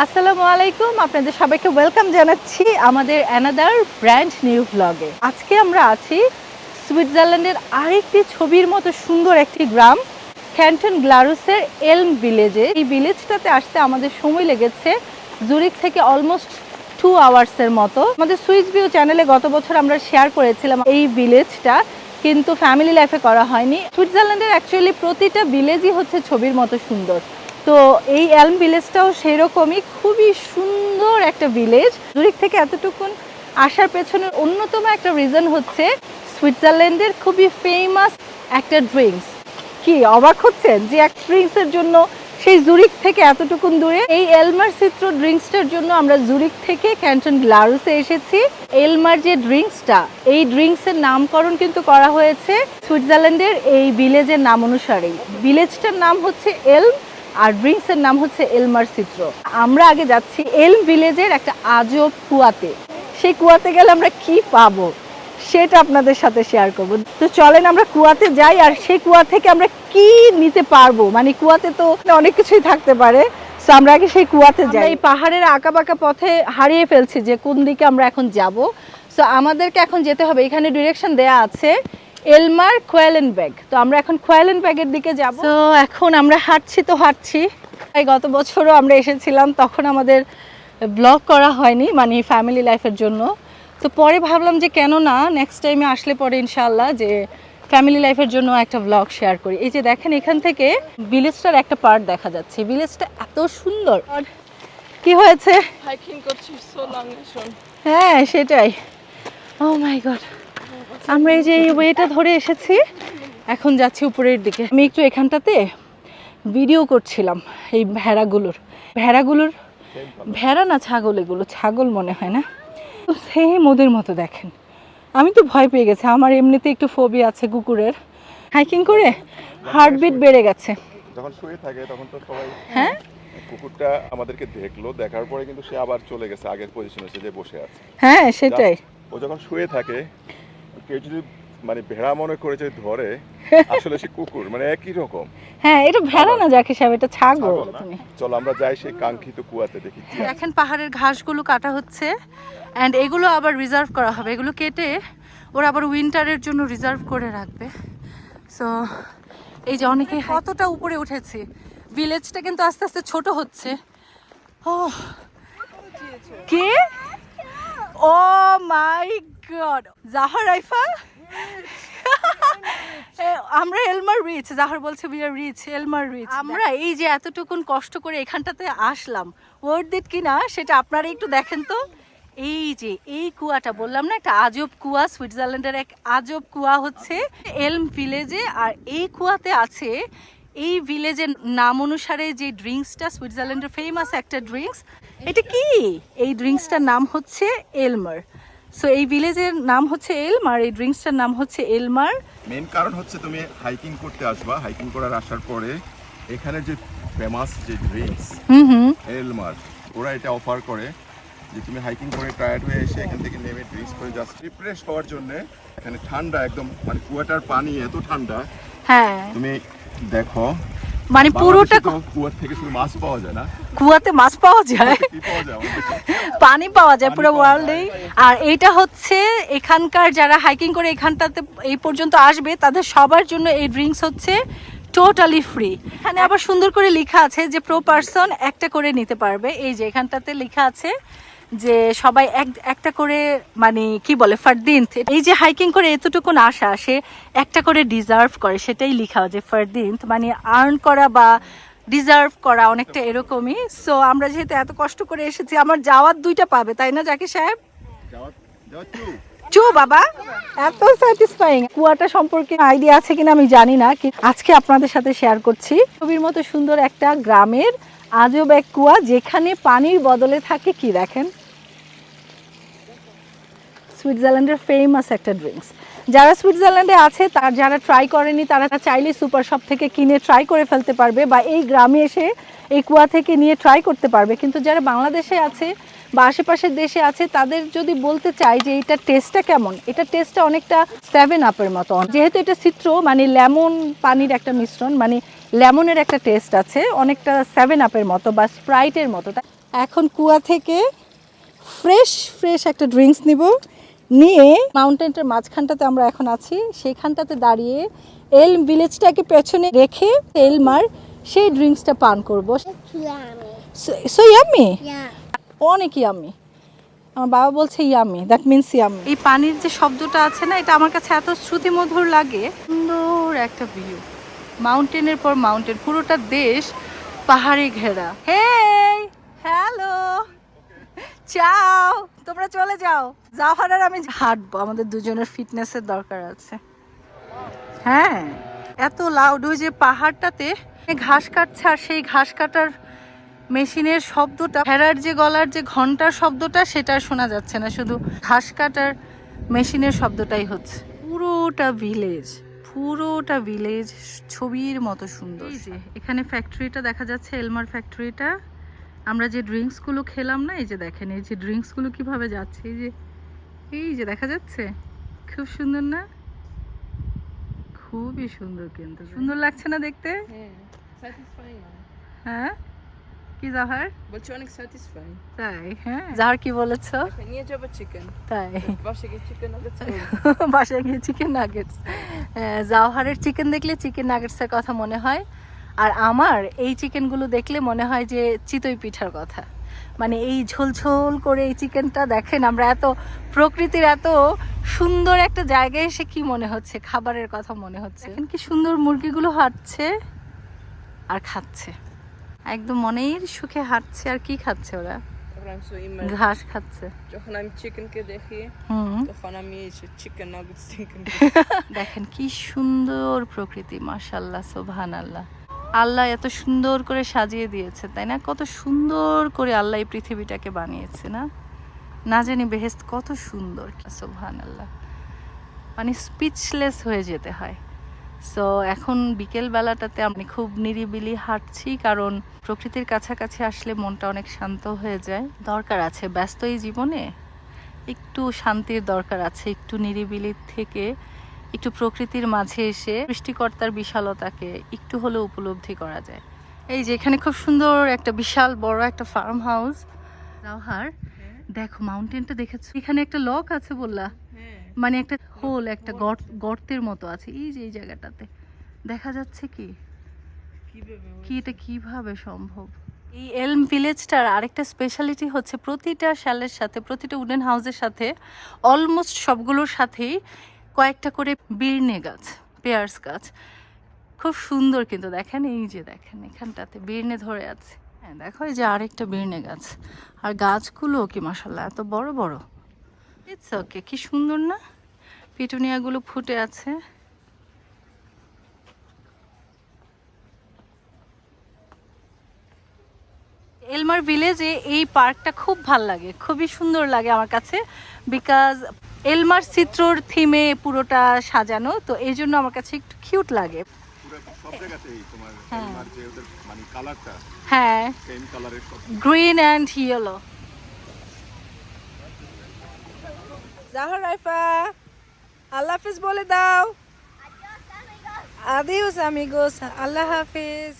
আসসালামু আলাইকুম, আপনাদের সবাইকে ওয়েলকাম জানাচ্ছি আমাদের অ্যানাদার ব্র্যান্ড নিউ ব্লগে আজকে আমরা আছি সুইজারল্যান্ডের আরেকটি ছবির মতো সুন্দর একটি গ্রাম ক্যান্টন গ্লারুসের এলম ভিলেজে এই ভিলেজটাতে আসতে আমাদের সময় লেগেছে জুরিক থেকে অলমোস্ট টু আওয়ার্সের মতো। আমাদের সুইচ ভিউ চ্যানেলে গত বছর আমরা শেয়ার করেছিলাম এই ভিলেজটা কিন্তু ফ্যামিলি লাইফে করা হয়নি। সুইজারল্যান্ডের অ্যাকচুয়ালি প্রতিটা ভিলেজই হচ্ছে ছবির মতো সুন্দর। তো এই এলম ভিলেজটাও সেই রকমই খুবই সুন্দর একটা ভিলেজ জুরিক থেকে এতটুকুন আসার পেছনে অন্যতম একটা রিজন হচ্ছে সুইজারল্যান্ডের খুবই ফেমাস একটা ড্রিঙ্কস কি, অবাক হচ্ছেন যে এক ড্রিঙ্কসের জন্য সেই জুরিক থেকে এতটুকুন দূরে? এই এলমার চিত্র ড্রিঙ্কসটার জন্য আমরা জুরিক থেকে ক্যান্টন গ্লারুসে এসেছি। এলমার যে ড্রিঙ্কসটা এই ড্রিঙ্কসের নামকরণ কিন্তু করা হয়েছে সুইজারল্যান্ডের এই ভিলেজের নাম অনুসারেই। ভিলেজটার নাম হচ্ছে এলম আর ড্রিঙ্কসের নাম হচ্ছে এলমার চিত্র আমরা আগে যাচ্ছি এলম ভিলেজের একটা আজব কুয়াতে। সেই কুয়াতে গেলে আমরা কি পাবো? সেটা আপনাদের সাথে শেয়ার করব। তো চলেন আমরা কুয়াতে যাই আর সেই কুয়া থেকে আমরা কি নিতে পারব? মানে কুয়াতে তো অনেক কিছুই থাকতে পারে। তো আমরা আগে সেই কুয়াতে যাই। এই পাহাড়ের আঁকাবাঁকা পথে হারিয়ে ফেলছি যে কোন দিকে আমরা এখন যাব। সো আমাদেরকে এখন যেতে হবে। এখানে ডিরেকশন দেয়া আছে। এলমার কোয়েলেন ব্যাগ তো আমরা এখন কোয়েলেন ব্যাগের দিকে যাব। তো এখন আমরা হাঁটছি তো হাঁটছি। এই গত বছরও আমরা এসেছিলাম তখন আমাদের ব্লগ করা হয়নি মানে ফ্যামিলি লাইফের জন্য। তো পরে ভাবলাম যে কেন না নেক্সট টাইমে আসলে পরে ইনশাল্লাহ যে ফ্যামিলি লাইফের জন্য একটা ব্লগ শেয়ার করি। এই যে দেখেন এখান থেকে ভিলেজটার একটা পার্ট দেখা যাচ্ছে। ভিলেজটা এত সুন্দর। কি হয়েছে. হ্যাঁ সেটাই। ও মাই গড আমরা এই যে এই ওয়েটা ধরে এসেছি এখন যাচ্ছি উপরের দিকে। আমি একটু এখানটাতে ভিডিও করছিলাম এই ভেড়াগুলোর। ভেড়াগুলোর ভেড়া না ছাগল এগুলো? ছাগল মনে হয় না? তো সেম ওদের মতো দেখেন। আমি তো ভয় পেয়ে গেছি আমার এমনিতে একটু ফোবি আছে কুকুরের। হাইকিং করে হার্টবিট বেড়ে গেছে। যখন শুয়ে থাকে তখন তো সবাই হ্যাঁ? কুকুরটা আমাদেরকে দেখল দেখার পরে কিন্তু সে আবার চলে গেছে আগের পজিশনে সে যে বসে আছে। হ্যাঁ সেটাই। ও যখন শুয়ে থাকে কেউ যদি মানে ভেড়া মনে করে যে ধরে আসলে সে কুকুর মানে একই রকম। হ্যাঁ এটা ভেড়া না যাকে সাহেব এটা ছাগল না? চলো আমরা যাই সেই কাঙ্ক্ষিত কুয়াতে দেখি দেখেন পাহাড়ের ঘাসগুলো কাটা হচ্ছে অ্যান্ড এগুলো আবার রিজার্ভ করা হবে। এগুলো কেটে ওরা আবার উইন্টারের জন্য রিজার্ভ করে রাখবে। সো এই যে অনেকে কতটা উপরে উঠেছি। ভিলেজটা কিন্তু আস্তে আস্তে ছোট হচ্ছে। ও কে? ও মাই গড জাহার রাইফা আমরা এলমার রিচ জাহার বলছে we are rich Elmar rich আমরা এই যে এতটুকুন কষ্ট করে এখানটাতে আসলাম ওয়ার্ড দিট কিনা সেটা আপনারা একটু দেখেন তো। এই যে এই কুয়াটা বললাম না একটা আজব কুয়া সুইজারল্যান্ডের এক আজব কুয়া হচ্ছে এলম ভিলেজে আর এই কুয়াতে আছে এই ভিলেজের নাম অনুসারে যে ড্রিঙ্কসটা সুইজারল্যান্ডের ফেমাস একটা ড্রিঙ্কস এটা কি? এই ড্রিঙ্কসটার নাম হচ্ছে এলমার সো এই ভিলেজের নাম হচ্ছে এলমার এই ড্রিঙ্কসটার নাম হচ্ছে এলমার মেন কারণ হচ্ছে তুমি হাইকিং করতে আসবা হাইকিং করার আসার পরে এখানে যে ফেমাস যে ড্রিঙ্কস হুম হুম। এলমার ওরা এটা অফার করে যে তুমি হাইকিং করে টায়ার্ড হয়ে এসে এখান থেকে নেমে ড্রিঙ্কস করে জাস্ট রিফ্রেশ হওয়ার জন্য এখানে ঠান্ডা একদম মানে কুয়াটার পানি এত ঠান্ডা। হ্যাঁ। তুমি দেখো মানে পুরোটা কুয়ার থেকে শুধু মাছ পাওয়া যায় না। কুয়াতে মাছ পাওয়া যায়? পানি পাওয়া যায় পুরো ওয়ার্ল্ডেই আর এটা হচ্ছে এখানকার যারা হাইকিং করে এখানটাতে এই পর্যন্ত আসবে তাদের সবার জন্য এই ড্রিঙ্কস হচ্ছে টোটালি ফ্রি এখানে আবার সুন্দর করে লেখা আছে যে প্রো পারসন একটা করে নিতে পারবে। এই যে এখানটাতে লেখা আছে যে সবাই এক, একটা করে মানে কি বলে, ফারদিন, এই যে হাইকিং করে এতটুকুন আসা সে একটা করে ডিজার্ভ করে, সেটাই লেখা যে ফারদিন মানে আর্ন করা বা ডিজার্ভ করা অনেকটা এরকমই। সো আমরা যেহেতু এত কষ্ট করে এসেছি, আমার যাওয়ার দুইটা পাবে, তাই না, জাকির সাহেব। চু বাবা। এত স্যাটিসফাইং কুয়াটা সম্পর্কে আইডিয়া আছে কিনা আমি জানি না, কি আজকে আপনাদের সাথে শেয়ার করছি। ছবির মতো সুন্দর একটা গ্রামের আজব এক কুয়া, যেখানে পানির বদলে থাকে কি দেখেন? সুইজারল্যান্ডের ফেমাস একটা ড্রিঙ্কস যারা সুইজারল্যান্ডে আছে, তার যারা ট্রাই করেনি, তারা চাইলে সুপার শপ থেকে কিনে ট্রাই করে ফেলতে পারবে বা এই গ্রামে এসে এই কুয়া থেকে নিয়ে ট্রাই করতে পারবে। কিন্তু যারা বাংলাদেশে আছে বা আশেপাশের দেশে আছে, তাদের যদি বলতে চাই যে এটা টেস্টটা কেমন, এটা টেস্টটা অনেকটা সেভেন আপের মতো। যেহেতু এটা চিত্র মানে লেমন পানির একটা মিশ্রণ মানে লেমনের একটা টেস্ট আছে, অনেকটা সেভেন আপের মতো বা স্প্রাইটের মতো। এখন কুয়া থেকে ফ্রেশ ফ্রেশ একটা ড্রিঙ্কস নিব। নিয়ে মাউন্টেনটার মাঝখানটাতে আমরা এখন আছি। সেইখানটাতে দাঁড়িয়ে এল ভিলেজটাকে পেছনে রেখে এলমার সেই ড্রিঙ্কসটা পান করব. So yummy. অনেক ইয়ামি আমার বাবা বলছে ইয়ামি দ্যাট মিনস ইয়ামি এই পানির যে শব্দটা আছে না এটা আমার কাছে এত শ্রুতিমধুর লাগে। সুন্দর একটা ভিউ মাউন্টেনের পর মাউন্টেন পুরোটা দেশ পাহাড়ে ঘেরা। হে হ্যালো চাও, তোমরা চলে যাও। জাহার আর আমি হাঁটবো, আমাদের দুজনের ফিটনেসের দরকার আছে। হ্যাঁ এত লাউড যে পাহাড়টাতে ঘাস কাটছে আর সেই ঘাস কাটার মেশিনের শব্দটা ভেড়ার যে গলার যে ঘণ্টার শব্দটা, সেটা শোনা যাচ্ছে না। শুধু ঘাস কাটার মেশিনের শব্দটাই হচ্ছে। পুরোটা ভিলেজ পুরোটা ভিলেজ ছবির মতো সুন্দর। এখানে ফ্যাক্টরিটা দেখা যাচ্ছে, এলমার ফ্যাক্টরিটা আমরা যে ড্রিঙ্কসগুলো খেলাম না এই যে দেখেন এই যে ড্রিঙ্কসগুলো কীভাবে যাচ্ছে এই যে এই যে দেখা যাচ্ছে খুব সুন্দর না? খুবই সুন্দর কিন্তু। সুন্দর লাগছে না দেখতে? হ্যাঁ স্যাটিসফাইং হ্যাঁ। কি জাহার? বলছি অনেক স্যাটিসফাইং তাই হ্যাঁ। জাহার কি বলেছ? নিয়ে যাব চিকেন তাই। বাসে গিয়ে চিকেন বাসায় গিয়ে চিকেন নাগেটস জাওহারের চিকেন দেখলে চিকেন নাগেটসের কথা মনে হয়। আর আমার এই চিকেনগুলো দেখলে মনে হয় যে চিতই পিঠার কথা। মানে এই ঝোলঝোল করে এই চিকেনটা দেখেন আমরা এত প্রকৃতির এত সুন্দর একটা জায়গায় এসে কি মনে হচ্ছে খাবারের কথা মনে হচ্ছে। দেখেন কি সুন্দর মুরগিগুলো হাঁটছে আর খাচ্ছে। একদম মনের সুখে হাঁটছে আর কি খাচ্ছে ওরা? ঘাস খাচ্ছে। যখন আমি চিকেনকে দেখি তখন আমি চিকেন নাগেটস দেখেন কি সুন্দর প্রকৃতি মাশাল্লাহ সোভান আল্লাহ আল্লাহ এত সুন্দর করে সাজিয়ে দিয়েছে, তাই না? কত সুন্দর করে আল্লাহ এই পৃথিবীটাকে বানিয়েছে, না? না জানি বেহেস্ত কত সুন্দর। সোভান আল্লাহ মানে স্পিচলেস হয়ে যেতে হয়। সো এখন বিকেল বেলাটাতে আমি খুব নিরিবিলি হাঁটছি, কারণ প্রকৃতির কাছাকাছি আসলে মনটা অনেক শান্ত হয়ে যায়। দরকার আছে ব্যস্ত এই জীবনে। একটু শান্তির দরকার আছে, একটু নিরিবিলি থেকে একটু প্রকৃতির মাঝে এসে সৃষ্টিকর্তার বিশালতাকে একটু হলেও উপলব্ধি করা যায়। এই যে এখানে খুব সুন্দর একটা বিশাল বড় একটা ফার্ম হাউস জাওহার দেখো মাউন্টেনটা দেখেছ? এখানে একটা লক আছে বললা। মানে একটা হোল একটা গর্তের মতো আছে। এই যে এই জায়গাটাতে। দেখা যাচ্ছে কি? কি এটা কীভাবে সম্ভব? এই এলম ভিলেজটার আরেকটা স্পেশালিটি হচ্ছে প্রতিটা শ্যালের সাথে প্রতিটা উডেন হাউসের সাথে অলমোস্ট সবগুলোর সাথেই কয়েকটা করে বিরনে গাছ, পেয়ার্স গাছ। খুব সুন্দর কিন্তু দেখেন, এই যে দেখেন এখানটাতে বিরনে ধরে আছে। হ্যাঁ দেখো এই যে আরেকটা বিরনে গাছ। আর গাছগুলো কি মাসাল্লাহ এত বড় বড়। ইটস ওকে কি সুন্দর না? পিটুনিয়াগুলো ফুটে আছে। এলমার ভিলেজে এই পার্কটা খুব ভালো লাগে, খুবই সুন্দর লাগে আমার কাছে। বিকজ এলমার চিত্রর থিমে পুরোটা সাজানো তো এই জন্য আমার কাছে একটু কিউট লাগে। পুরো সব জায়গাতেই তোমার হ্যাঁ। এলমার যে ওদের মানে কালারটা হ্যাঁ। সেম কালারের সব। গ্রিন অ্যান্ড ইয়েলো জাহার রাইফা আল্লাহ হাফিজ বলে দাও। আদিউস আমিগোস আল্লাহ হাফিজ।